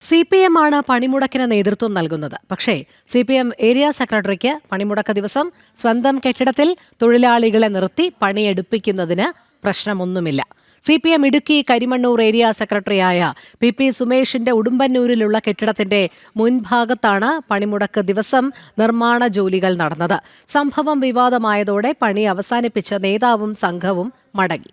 C P M ആണ് പണിമുടക്കിന് നേതൃത്വം നൽകുന്നത്. പക്ഷേ സി പി എം ഏരിയ സെക്രട്ടറിക്ക് പണിമുടക്ക ദിവസം സ്വന്തം കെട്ടിടത്തിൽ തൊഴിലാളികളെ നിർത്തി പണിയെടുപ്പിക്കുന്നതിന് പ്രശ്നമൊന്നുമില്ല. C P M Idukki Karimannoor area സെക്രട്ടറിയായ പി പി സുമേഷിന്റെ ഉടുമ്പന്നൂരിലുള്ള കെട്ടിടത്തിന്റെ മുൻഭാഗത്താണ് പണിമുടക്ക് ദിവസം നിർമ്മാണ ജോലികൾ നടന്നത്. സംഭവം വിവാദമായതോടെ പണി അവസാനിപ്പിച്ച നേതാവും സംഘവും മടങ്ങി.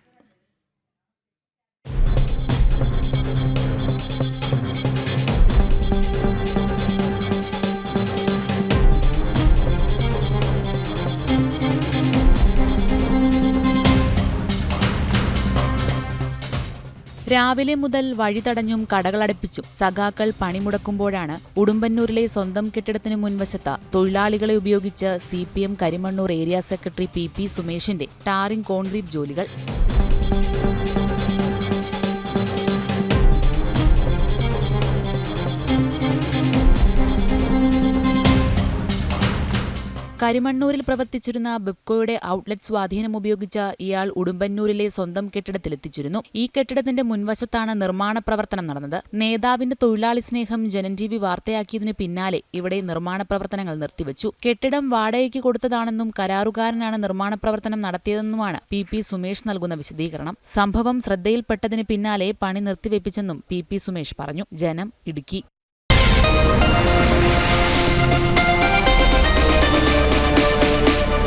രാവിലെ മുതൽ വഴിതടഞ്ഞും കടകളടപ്പിച്ചും സഖാക്കൾ പണിമുടക്കുമ്പോഴാണ് ഉടുമ്പന്നൂരിലെ സ്വന്തം കെട്ടിടത്തിന് മുൻവശത്ത് തൊഴിലാളികളെ ഉപയോഗിച്ച് C Karimannoor area secretary P P സുമേഷിന്റെ ടാറിംഗ് കോൺക്രീറ്റ് ജോലികൾ. കരിമണ്ണൂരിൽ പ്രവർത്തിച്ചിരുന്ന ബിപ്കോയുടെ ഔട്ട്ലെറ്റ് സ്വാധീനം ഉപയോഗിച്ച ഇയാൾ ഉടുമ്പന്നൂരിലെ സ്വന്തം കെട്ടിടത്തിലെത്തിച്ചിരുന്നു. ഈ കെട്ടിടത്തിന്റെ മുൻവശത്താണ് നിർമ്മാണ പ്രവർത്തനം നടന്നത്. നേതാവിന്റെ തൊഴിലാളി സ്നേഹം ജനൻ ടി വി വാർത്തയാക്കിയതിനു പിന്നാലെ ഇവിടെ നിർമ്മാണ പ്രവർത്തനങ്ങൾ നിർത്തിവച്ചു. കെട്ടിടം വാടകയ്ക്ക് കൊടുത്തതാണെന്നും കരാറുകാരനാണ് നിർമ്മാണ പ്രവർത്തനം നടത്തിയതെന്നുമാണ് പി പി സുമേഷ് നൽകുന്ന വിശദീകരണം. സംഭവം ശ്രദ്ധയിൽപ്പെട്ടതിന് പിന്നാലെ പണി നിർത്തിവെപ്പിച്ചെന്നും പി പി സുമേഷ് പറഞ്ഞു. ജനം ഇടുക്കി.